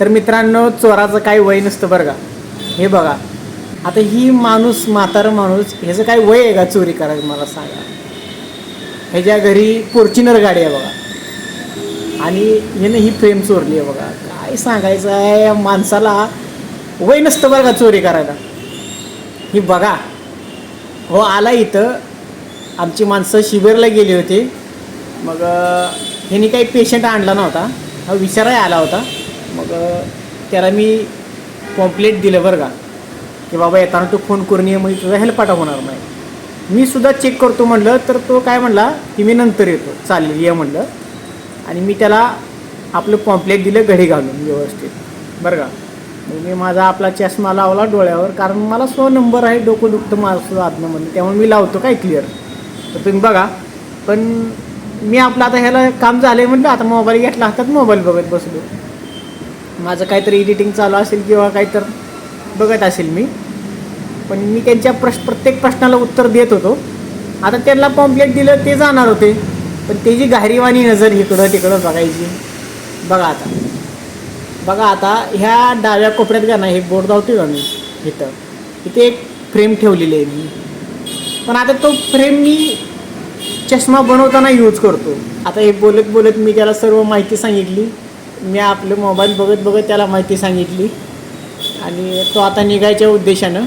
तर मित्रांनो चोराचं काही वय नसतं बरं का. हे बघा. आता ही माणूस म्हातारं माणूस ह्याचं काय वय आहे का चोरी करायचं मला सांगा. ह्याच्या घरी फॉर्च्युनर गाडी आहे बघा. आणि ह्यानं ही फ्रेम चोरली आहे बघा. काय सांगायचं आहे या माणसाला वय नसतं बरं का चोरी करायला. ही बघा. हो आला इथं. आमची माणसं शिबिरला गेली होती. मग अं, ह्यानी काही पेशंट आणला नव्हता. हा विचारायला आला होता. मग त्याला मी पॉम्प्लेट दिलं बरं का की बाबा येताना तू फोन करून ये म्हणजे तुझा हेल्पाटा होणार नाही. मी सुद्धा चेक करतो म्हणलं तर तो काय म्हणला की मी नंतर येतो चालेल ये म्हणलं. आणि मी त्याला आपलं पॉम्प्लेट दिलं घडी घालून व्यवस्थित बरं का. मग मी माझा आपला चष्मा लावला डोळ्यावर कारण मला स्व नंबर आहे डोकं दुखतं माझं सुद्धा आतमध्ये त्यामुळे मी लावतो काय क्लिअर तर तुम्ही बघा पण मी आपलं आता ह्याला काम झालं आहे म्हटलं आता मोबाईल घेतला हातात मोबाईल बघत बसलो. माझं काहीतरी एडिटिंग चालू असेल किंवा काहीतर बघत असेल मी. पण मी त्यांच्या प्रश्न प्रत्येक प्रश्नाला उत्तर देत होतो. आता त्यांना पॉम्पलेट दिलं ते जाणार होते. पण त्याची गारीवाणी नजर इकडं तिकडं बघायची. बघा आता. बघा आता ह्या डाव्या कोपऱ्यात का नाही हे बोर्ड धावतोय का मी? इथं. इथे एक फ्रेम ठेवलेली आहे मी. पण आता तो फ्रेम मी चष्मा बनवताना यूज करतो. आता हे बोलत बोलत मी त्याला सर्व माहिती सांगितली. मी आपलं मोबाईल बघत बघत त्याला माहिती सांगितली. आणि तो आता निघायच्या उद्देशानं.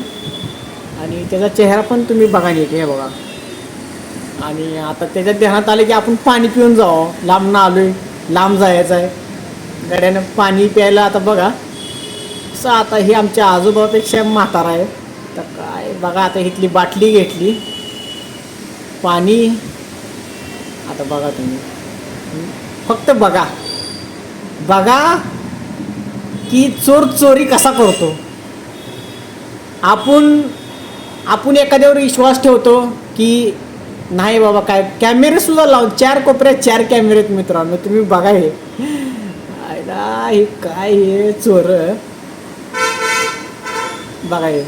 आणि त्याचा चेहरा पण तुम्ही बघा नीट हे बघा. आणि आता त्याच्या ध्यानात आलं की आपण पाणी पिऊन जावं. लांब ना आहे लांब जायचं आहे. गड्यानं पाणी प्यायला आता बघा. असं आता हे आमच्या आजोबापेक्षा म्हातारा आहे. तर काय बघा आता इथली बाटली घेतली. पाणी. आता बघा तुम्ही. फक्त बघा. बघा की चोर चोरी कसा करतो. आपण आपण एखाद्यावर विश्वास ठेवतो की नाही बाबा काय कॅमेरेसुद्धा लावून चार कोपऱ्यात चार कॅमेरे आहेत मित्रांनो तुम्ही बघा हे. हे काय हे चोर. बघा हे.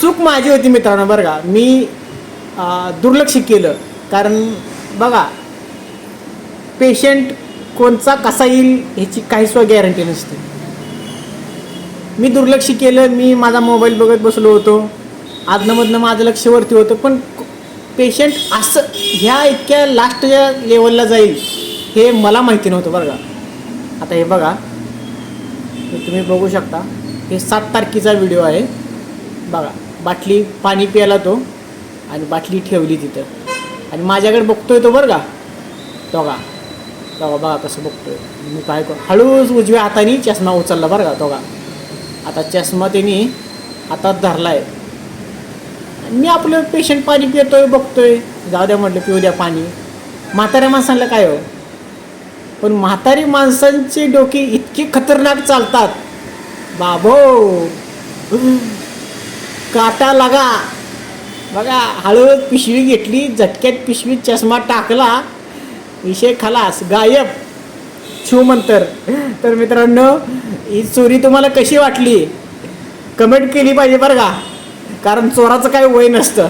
चूक माझी होती मित्रांनो बरं का. मी दुर्लक्ष केलं. कारण बघा पेशंट कोणचा कसा येईल ह्याची काही स्व गॅरंटी नसते. मी दुर्लक्ष केलं मी माझा मोबाईल बघत बसलो होतो. आदनमधनं माझं लक्ष वरती होतं पण पेशंट असं ह्या इतक्या लास्टच्या लेवलला जाईल हे मला माहिती नव्हतं बरं का. आता हे बघा तुम्ही बघू शकता. हे सात तारखेचा व्हिडिओ आहे. बघा बाटली पाणी प्यायला तो आणि बाटली ठेवली तिथं. आणि माझ्याकडे बघतोय तो बरं का. तो का तो बघा कसं बघतोय. मी काय कर? हळूच उजव्या हाताने चष्मा उचलला बरं का तो का आता चष्मा त्यांनी हातात धरलाय. आणि मी आपलं पेशंट पाणी पितोय बघतोय. जाऊ द्या म्हटलं पिऊ द्या पाणी. म्हाताऱ्या माणसांना काय हो? पण म्हातारी माणसांची डोके इतकी खतरनाक चालतात. बाबो! काटा लागा. बघा हळूहळू पिशवी घेतली झटक्यात पिशवीत चष्मा टाकला. विषय खलास गायब. शिवमंतर. तर मित्रांनो ही चोरी तुम्हाला कशी वाटली? कमेंट केली पाहिजे बरं का. कारण चोराचं काही वय नसतं.